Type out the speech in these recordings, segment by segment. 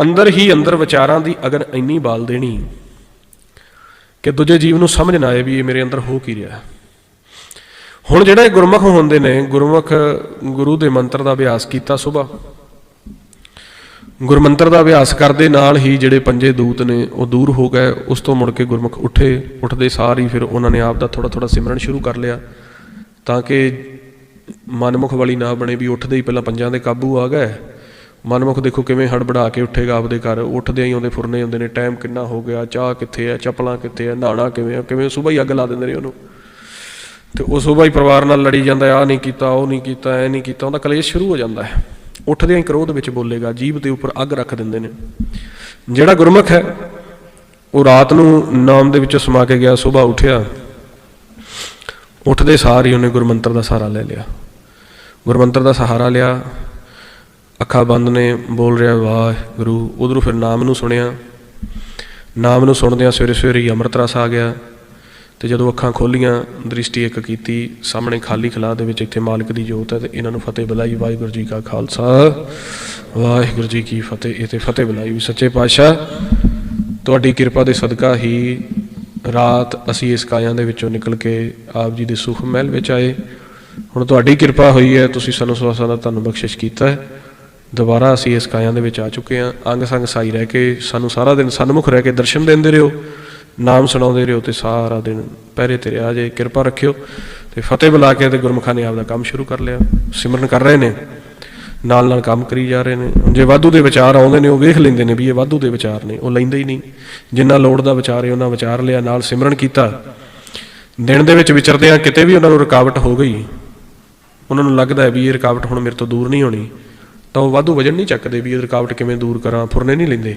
ਅੰਦਰ ਹੀ ਅੰਦਰ ਵਿਚਾਰਾਂ ਦੀ ਅਗਰ ਇੰਨੀ ਬਾਲ ਦੇਣੀ ਕਿ ਦੂਜੇ ਜੀਵ ਨੂੰ ਸਮਝ ਨਾ ਆਏ ਵੀ ਇਹ ਮੇਰੇ ਅੰਦਰ ਹੋ ਕੀ ਰਿਹਾ ਹੁਣ ਜਿਹੜੇ ਗੁਰਮੁਖ ਹੁੰਦੇ ਨੇ, ਗੁਰਮੁਖ ਗੁਰੂ ਦੇ ਮੰਤਰ ਦਾ ਅਭਿਆਸ ਕੀਤਾ ਸੁਬਾ। ਗੁਰਮੰਤਰ ਦਾ ਅਭਿਆਸ ਕਰਦੇ ਨਾਲ ਹੀ ਜਿਹੜੇ ਪੰਜੇ ਦੂਤ ਨੇ, ਉਹ ਦੂਰ ਹੋ ਗਏ। ਉਸ ਤੋਂ ਮੁੜ ਕੇ ਗੁਰਮੁਖ ਉੱਠੇ, ਉੱਠਦੇ ਸਾਰ ਹੀ ਫਿਰ ਉਹਨਾਂ ਨੇ ਆਪ ਦਾ ਥੋੜਾ ਥੋੜਾ ਸਿਮਰਨ ਸ਼ੁਰੂ ਕਰ ਲਿਆ, ਤਾਂ ਕਿ ਮਨਮੁਖ ਵਾਲੀ ਨਾ ਬਣੇ ਵੀ ਉੱਠਦੇ ਹੀ ਪਹਿਲਾਂ ਪੰਜਾਂ ਦੇ ਕਾਬੂ ਆ ਗਏ। ਮਨਮੁਖ ਦੇਖੋ ਕਿਵੇਂ ਹੜਬੜਾ ਕੇ ਉੱਠੇਗਾ ਆਪਦੇ ਘਰ। ਉੱਠਦੇ ਹੀ ਉਹਦੇ ਫੁਰਨੇ ਹੁੰਦੇ ਨੇ ਟਾਈਮ ਕਿੰਨਾ ਹੋ ਗਿਆ? ਚਾਹ ਕਿੱਥੇ ਹੈ? ਚੱਪਲਾਂ ਕਿੱਥੇ ਹੈ? ਨਹਾਣਾ ਕਿਵੇਂ ਆ ਕਿਵੇਂ? ਸਵੇਰ ਹੀ ਅੱਗ ਲਾ ਦਿੰਦੇ ਨੇ ਉਹਨੂੰ। ਤੇ ਉਹ ਸਵੇਰ ਹੀ ਪਰਿਵਾਰ ਨਾਲ ਲੜੀ ਜਾਂਦਾ ਆ ਨਹੀਂ ਕੀਤਾ, ਉਹ ਨਹੀਂ ਕੀਤਾ ਐ ਨਹੀਂ ਕੀਤਾ। ਉਹਦਾ ਕਲੇਸ਼ ਸ਼ੁਰੂ ਹੋ ਜਾਂਦਾ ਹੈ। ਉੱਠਦਿਆਂ ਹੀ ਕ੍ਰੋਧ ਵਿੱਚ ਬੋਲੇਗਾ, ਜੀਭ ਦੇ ਉੱਪਰ ਅੱਗ ਰੱਖ ਦਿੰਦੇ ਨੇ। ਜਿਹੜਾ ਗੁਰਮੁਖ ਹੈ, ਉਹ ਰਾਤ ਨੂੰ ਨਾਮ ਦੇ ਵਿੱਚੋਂ ਸਮਾ ਕੇ ਗਿਆ, ਸਵੇਰ ਉੱਠਿਆ। ਉੱਠਦੇ ਸਾਰ ਹੀ ਉਹਨੇ ਗੁਰਮੰਤਰ ਦਾ ਸਹਾਰਾ ਲੈ ਲਿਆ। ਗੁਰਮੰਤਰ ਦਾ ਸਹਾਰਾ ਲਿਆ। ਅੱਖਾਂ ਬੰਦ ਨੇ, ਬੋਲ ਰਿਹਾ ਵਾਹਿਗੁਰੂ ਉਧਰੋਂ ਫਿਰ ਨਾਮ ਨੂੰ ਸੁਣਿਆ। ਨਾਮ ਨੂੰ ਸੁਣਦਿਆਂ ਸਵੇਰੇ ਸਵੇਰੇ ਹੀ ਅੰਮ੍ਰਿਤ ਰਸ ਆ ਗਿਆ ਤੇ ਜਦੋਂ ਅੱਖਾਂ ਖੋਲੀਆਂ, ਦ੍ਰਿਸ਼ਟੀ ਇੱਕ ਕੀਤੀ, ਸਾਹਮਣੇ ਖਾਲੀ ਖਲਾ ਦੇ ਵਿੱਚ ਇੱਥੇ ਮਾਲਕ ਦੀ ਜੋਤ ਹੈ ਤੇ ਇਹਨਾਂ ਨੂੰ ਫਤਿਹ ਬੁਲਾਈ, ਵਾਹਿਗੁਰੂ ਜੀ ਕਾ ਖਾਲਸਾ। ਵਾਹਿਗੁਰੂ ਜੀ ਕੀ ਫਤਿਹ। ਇਹ ਤੇ ਫਤਿਹ ਬੁਲਾਈ ਵੀ ਸੱਚੇ ਪਾਤਸ਼ਾਹ। ਤੁਹਾਡੀ ਕਿਰਪਾ ਦੇ ਸਦਕਾ ਹੀ ਰਾਤ ਅਸੀਂ ਇਸ ਕਾਇਆ ਦੇ ਵਿੱਚੋਂ ਨਿਕਲ ਕੇ ਆਪ ਜੀ ਦੇ ਸੁਖ ਮਹਿਲ ਵਿੱਚ ਆਏ। ਹੁਣ ਤੁਹਾਡੀ ਕਿਰਪਾ ਹੋਈ ਹੈ, ਤੁਸੀਂ ਸਾਨੂੰ ਸਵਾਸਾਂ ਦਾ ਤੁਹਾਨੂੰ ਬਖਸ਼ਿਸ਼ ਕੀਤਾ ਹੈ। ਦੁਬਾਰਾ ਅਸੀਂ ਇਸ ਕਾਇਆ ਦੇ ਵਿੱਚ ਆ ਚੁੱਕੇ ਹਾਂ। ਅੰਗ ਸੰਗ ਸਾਈ ਰਹਿ ਕੇ ਸਾਨੂੰ ਸਾਰਾ ਦਿਨ ਸਨਮੁਖ ਰਹਿ ਕੇ ਦਰਸ਼ਨ ਦਿੰਦੇ ਰਹੋ, ਨਾਮ ਸੁਣਾਉਂਦੇ ਰਹੋ ਤੇ ਸਾਰਾ ਦਿਨ ਪਹਿਰੇ ਤੇ ਰਿਹਾ ਜੇ, ਕਿਰਪਾ ਰੱਖਿਓ ਤੇ ਫਤਿਹ ਬੁਲਾ ਕੇ ਤੇ ਗੁਰਮੁਖਾਂ ਨੇ ਆਪਦਾ ਕੰਮ ਸ਼ੁਰੂ ਕਰ ਲਿਆ। ਸਿਮਰਨ ਕਰ ਰਹੇ ਨੇ, ਨਾਲ ਨਾਲ ਕੰਮ ਕਰੀ ਜਾ ਰਹੇ ਨੇ। ਜੇ ਵਾਧੂ ਦੇ ਵਿਚਾਰ ਆਉਂਦੇ ਨੇ, ਉਹ ਵੇਖ ਲੈਂਦੇ ਨੇ ਵੀ ਇਹ ਵਾਧੂ ਦੇ ਵਿਚਾਰ ਨੇ, ਉਹ ਲੈਂਦੇ ਹੀ ਨਹੀਂ। ਜਿੰਨਾ ਲੋੜ ਦਾ ਵਿਚਾਰ ਹੈ ਉਹਨਾਂ ਵਿਚਾਰ ਲਿਆ, ਨਾਲ ਸਿਮਰਨ ਕੀਤਾ। ਦਿਨ ਦੇ ਵਿੱਚ ਵਿਚਰਦਿਆਂ ਕਿਤੇ ਵੀ ਉਹਨਾਂ ਨੂੰ ਰੁਕਾਵਟ ਹੋ ਗਈ। ਉਹਨਾਂ ਨੂੰ ਲੱਗਦਾ ਹੈ ਵੀ ਇਹ ਰੁਕਾਵਟ ਹੁਣ ਮੇਰੇ ਤੋਂ ਦੂਰ ਨਹੀਂ ਹੋਣੀ। ਤਾਂ ਉਹ ਵਾਧੂ ਵਜਨ ਨਹੀਂ ਚੱਕਦੇ ਵੀ ਇਹ ਰੁਕਾਵਟ ਕਿਵੇਂ ਦੂਰ ਕਰਾਂ, ਫੁਰਨੇ ਨਹੀਂ ਲੈਂਦੇ।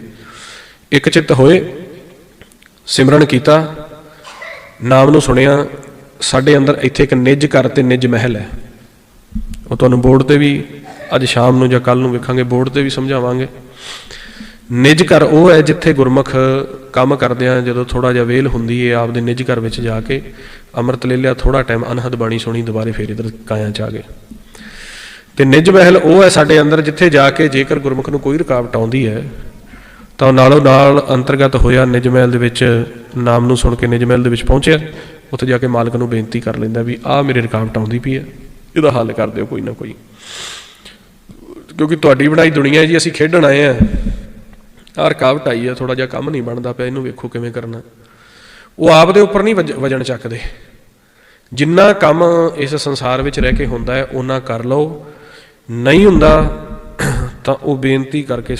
ਇੱਕ ਚਿੱਤ ਹੋਏ, ਸਿਮਰਨ ਕੀਤਾ, ਨਾਮ ਨੂੰ ਸੁਣਿਆ, ਸਾਡੇ ਅੰਦਰ ਇੱਥੇ ਇੱਕ ਨਿੱਜ ਘਰ ਤੇ ਨਿੱਜ ਮਹਿਲ ਹੈ। ਉਹ ਤੁਹਾਨੂੰ ਬੋਰਡ ਤੇ ਵੀ ਅੱਜ ਸ਼ਾਮ ਨੂੰ ਜਾਂ ਕੱਲ ਨੂੰ ਵੇਖਾਂਗੇ, ਬੋਰਡ ਤੇ ਵੀ ਸਮਝਾਵਾਂਗੇ। ਨਿੱਜ ਘਰ ਉਹ ਹੈ ਜਿੱਥੇ ਗੁਰਮੁਖ ਕੰਮ ਕਰਦਿਆਂ ਜਦੋਂ ਥੋੜਾ ਜਿਹਾ ਵੇਲ ਹੁੰਦੀ ਹੈ ਆਪਦੇ ਨਿੱਜ ਘਰ ਵਿੱਚ ਜਾ ਕੇ, ਅੰਮ੍ਰਿਤ ਲੈ ਲਿਆ ਥੋੜਾ ਟਾਈਮ ਅਨਹਦ ਬਾਣੀ ਸੁਣੀ, ਦੁਬਾਰੇ ਫੇਰ ਇਧਰ ਕਾਇਆ ਚ ਆ ਗਏ। ਤੇ ਨਿੱਜ ਮਹਿਲ ਉਹ ਹੈ ਸਾਡੇ ਅੰਦਰ ਜਿੱਥੇ ਜਾ ਕੇ ਜੇਕਰ ਗੁਰਮੁਖ ਨੂੰ ਕੋਈ ਰੁਕਾਵਟ ਆਉਂਦੀ ਹੈ, ਤਾਂ ਨਾਲੋਂ ਨਾਲ ਅੰਤਰਗਤ ਹੋਇਆ ਨਿੱਜ ਮਹਿਲ ਦੇ ਵਿੱਚ ਨਾਮ ਨੂੰ ਸੁਣ ਕੇ ਨਿੱਜ ਮਹਿਲ ਦੇ ਵਿੱਚ ਪਹੁੰਚਿਆ। ਉੱਥੇ ਜਾ ਕੇ ਮਾਲਕ ਨੂੰ ਬੇਨਤੀ ਕਰ ਲੈਂਦਾ ਵੀ ਆਹ ਮੇਰੇ ਰੁਕਾਵਟ ਆਉਂਦੀ ਪਈ ਹੈ, ਇਹਦਾ ਹੱਲ ਕਰ ਦਿਓ ਕੋਈ ਨਾ ਕੋਈ। ਕਿਉਂਕਿ ਤੁਹਾਡੀ ਬਣਾਈ ਦੁਨੀਆ ਹੈ ਜੀ ਅਸੀਂ ਖੇਡਣ ਆਏ ਆ ਆਹ ਰੁਕਾਵਟ ਆਈ ਹੈ ਥੋੜਾ ਜਿਹਾ ਕੰਮ ਨਹੀਂ ਬਣਦਾ ਪਿਆ, ਇਹਨੂੰ ਵੇਖੋ ਕਿਵੇਂ ਕਰਨਾ। ਉਹ ਆਪ ਦੇ ਉੱਪਰ ਨਹੀਂ ਵਜ- ਵਜਣ ਚੱਕਦੇ। ਜਿੰਨਾ ਕੰਮ ਇਸ ਸੰਸਾਰ ਵਿੱਚ ਰਹਿ ਕੇ ਹੁੰਦਾ ਹੈ ਉਹਨਾਂ ਕਰ ਲਓ। ਨਹੀਂ ਹੁੰਦਾ ਤਾਂ ਉਹ ਬੇਨਤੀ ਕਰਕੇ